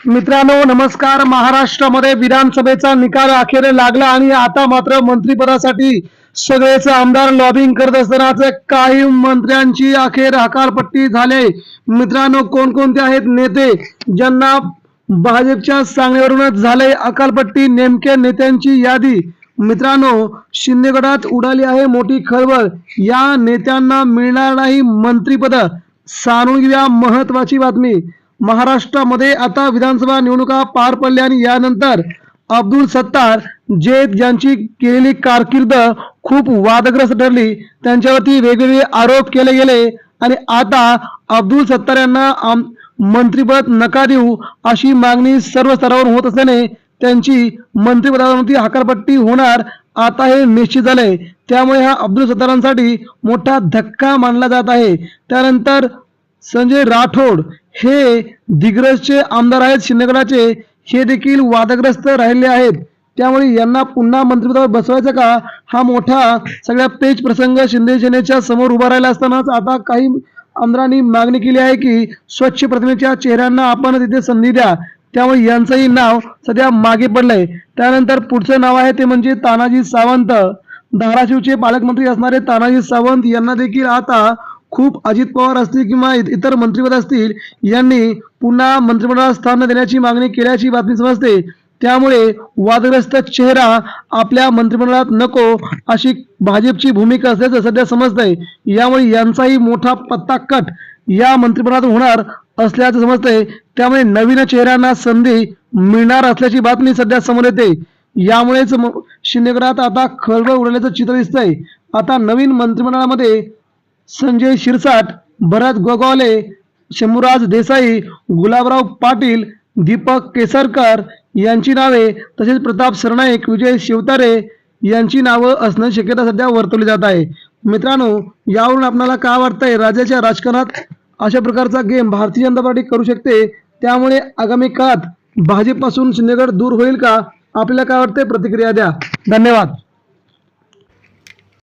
मित्रांनो नमस्कार. महाराष्ट्रामध्ये विधानसभेचा निकाल अखेर लागला आणि आता मात्र मंत्रिपदासाठी सगळेच आमदार लॉबिंग करत असतानाच काही मंत्र्यांची अखेर हकालपट्टी झाले. मित्रांनो कोणकोणते आहेत नेते ज्यांना भाजपच्या सांगण्यावरूनच झाले अकालपट्टी? नेमक्या नेत्यांची यादी. मित्रांनो शिंदेगडात उडाली आहे मोठी खळबळ. या नेत्यांना मिळणार नाही मंत्रिपद. जाणून घेऊया महत्वाची बातमी. महाराष्ट्रामध्ये आता विधानसभा निवडणुका पार पडल्या आणि यानंतर अब्दुल सत्तार जे ज्यांची केलेली कारकीर्द खूप वादग्रस्त ठरली. त्यांच्यावरती वेगवेगळे आरोप केले गेले आणि आता अब्दुल सत्तार यांना आम मंत्रिपद नका देऊ अशी मागणी सर्व स्तरावर होत असल्याने त्यांची मंत्रिपदावरती हाकरपट्टी होणार आता हे निश्चित झालंय. त्यामुळे हा अब्दुल सत्तारांसाठी मोठा धक्का मानला जात आहे. त्यानंतर संजय राठोड हे दिग्रजचे आमदार आहेत शिंदेगडाचे हे देखील वादग्रस्त राहिले आहेत. त्यामुळे यांना पुन्हा मंत्रिपदावर बसवायचं का? हा मोठा सगळ्या पेच प्रसंग शिंदे सेनेच्या समोर उभा राहिला असतानाच आता काही आमदारांनी मागणी केली आहे की स्वच्छ प्रतिमेच्या चेहऱ्यांना आपण तिथे संधी द्या. त्यामुळे यांचंही नाव सध्या मागे पडलंय. त्यानंतर पुढचं नाव आहे ते म्हणजे तानाजी सावंत. धाराशिवचे पालकमंत्री असणारे तानाजी सावंत यांना देखील आता खूप अजित पवार असतील किंवा इतर मंत्रिपद असतील यांनी पुन्हा मंत्रिमंडळात स्थान देण्याची मागणी केल्याची बातमी समजते. त्यामुळे वादग्रस्त चेहरा आपल्या मंत्रिमंडळात नको अशी भाजपची भूमिका असल्याचं सध्या समजतंय. यामुळे यांचाही मोठा पत्ता कट या मंत्रिमंडळात होणार असल्याचं समजतंय. त्यामुळे नवीन चेहऱ्यांना संधी मिळणार असल्याची बातमी सध्या समोर येते. यामुळेच म- शिंदेगडात आता खळबळ उडवल्याचं चित्र दिसतंय. आता नवीन मंत्रिमंडळामध्ये संजय शिरसाट भरत गोगावले शंभूराज देसाई गुलाबराव पाटील दीपक केसरकर यांची नावे तसेच प्रताप सरनाईक विजय शिवतारे यांची नावं असणं शक्यता सध्या वर्तवली जात आहे. मित्रांनो यावरून आपल्याला काय वाटतंय? राज्याच्या राजकारणात अशा प्रकारचा गेम भारतीय जनता पार्टी करू शकते? त्यामुळे आगामी काळात भाजपपासून शिंदेगड दूर होईल का? आपल्याला काय वाटतंय? प्रतिक्रिया द्या. धन्यवाद.